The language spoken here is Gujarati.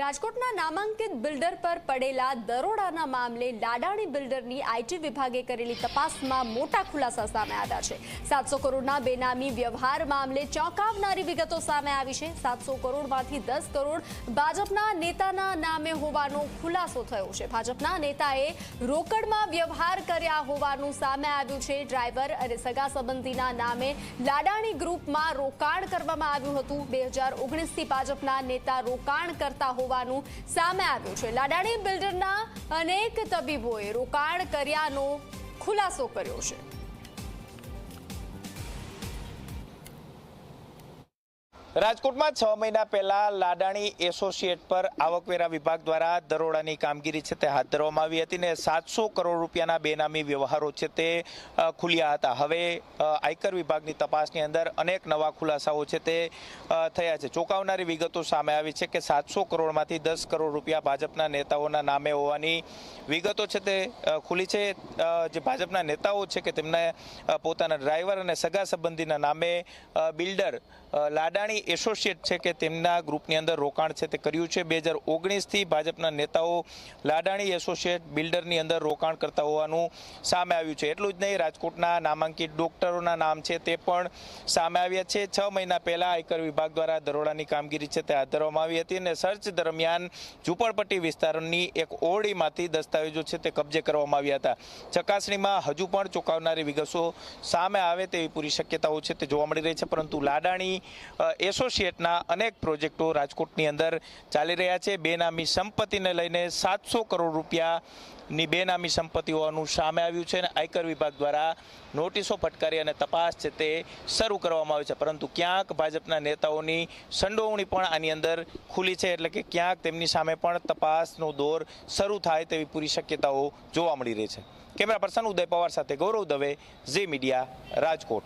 રાજકોટના નામાંકિત બિલ્ડર પર પડેલા દરોડાના મામલે લાડાણી બિલ્ડરની આઈટી વિભાગે કરેલી તપાસમાં મોટા ખુલાસા સામે આવ્યા છે. સાતસો કરોડના બેનામી વ્યવહાર મામલે ચોંકાવનારી વિગતો સામે આવી છે. સાતસો કરોડમાંથી દસ કરોડ ભાજપના નેતાના નામે હોવાનો ખુલાસો થયો છે. ભાજપના નેતાએ રોકડમાં વ્યવહાર કર્યા હોવાનું સામે આવ્યું છે. ડ્રાઈવર અને સગા સંબંધીના નામે લાડાણી ગ્રુપમાં રોકાણ કરવામાં આવ્યું હતું. બે હજાર ઓગણીસથી ભાજપના નેતા રોકાણ કરતા હોવાનું સામે આવ્યું છે. લાડાણી બિલ્ડરના અનેક તબીબોએ રોકાણ કર્યાનો ખુલાસો કર્યો છે. રાજકોટમાં છ મહિના પહેલા લાડાણી એસોસિએટ પર આવકવેરા વિભાગ દ્વારા દરોડાની કામગીરી છે તે હાથ ધરવામાં આવી હતી ને સાતસો કરોડ રૂપિયાના બેનામી વ્યવહારો છે તે ખુલ્યા હતા. હવે આયકર વિભાગની તપાસની અંદર અનેક નવા ખુલાસાઓ છે તે થયા છે. ચોંકાવનારી વિગતો સામે આવી છે કે સાતસો કરોડમાંથી દસ કરોડ રૂપિયા ભાજપના નેતાઓના નામે હોવાની વિગતો છે તે ખુલી છે. જે ભાજપના નેતાઓ છે કે તેમને પોતાના ડ્રાઈવર અને સગા સંબંધીના નામે બિલ્ડર લાડાણી એસોસિએટ છે કે તેમના ગ્રુપની અંદર રોકાણ છે તે કર્યું છે. બે હજાર ઓગણીસથી ભાજપના નેતાઓ લાડાણી એસોસિએટ બિલ્ડરની અંદર રોકાણ કરતા હોવાનું સામે આવ્યું છે. એટલું જ નહીં રાજકોટના નામાંકિત ડોક્ટરોના નામ છે તે પણ સામે આવ્યા છે. છ મહિના પહેલાં આયકર વિભાગ દ્વારા દરોડાની કામગીરી છે તે હાથ ધરવામાં આવી હતી અને સર્ચ દરમિયાન ઝુંપડપટ્ટી વિસ્તારની એક ઓરડીમાંથી દસ્તાવેજો છે તે કબજે કરવામાં આવ્યા હતા. ચકાસણીમાં હજુ પણ ચોંકાવનારી વિગતો સામે આવે તેવી પૂરી શક્યતાઓ છે તે જોવા મળી રહી છે. પરંતુ લાડાણી અ, એસોસિએટના અનેક પ્રોજેક્ટો રાજકોટની અંદર ચાલી રહ્યા છે. બેનામી સંપત્તિને લઈને સાતસો કરોડ રૂપિયાની બેનામી સંપત્તિ હોવાનું સામે આવ્યું છે અને આયકર વિભાગ દ્વારા નોટિસો ફટકારી અને તપાસ છે તે શરૂ કરવામાં આવી છે. પરંતુ ક્યાંક ભાજપના નેતાઓની સંડોવણી પણ આની અંદર ખુલી છે એટલે કે ક્યાંક તેમની સામે પણ તપાસનો દોર શરૂ થાય તેવી પૂરી શક્યતાઓ જોવા મળી રહી છે. કેમેરા પર્સન ઉદય પવાર સાથે ગૌરવ દવે, ઝી મીડિયા, રાજકોટ.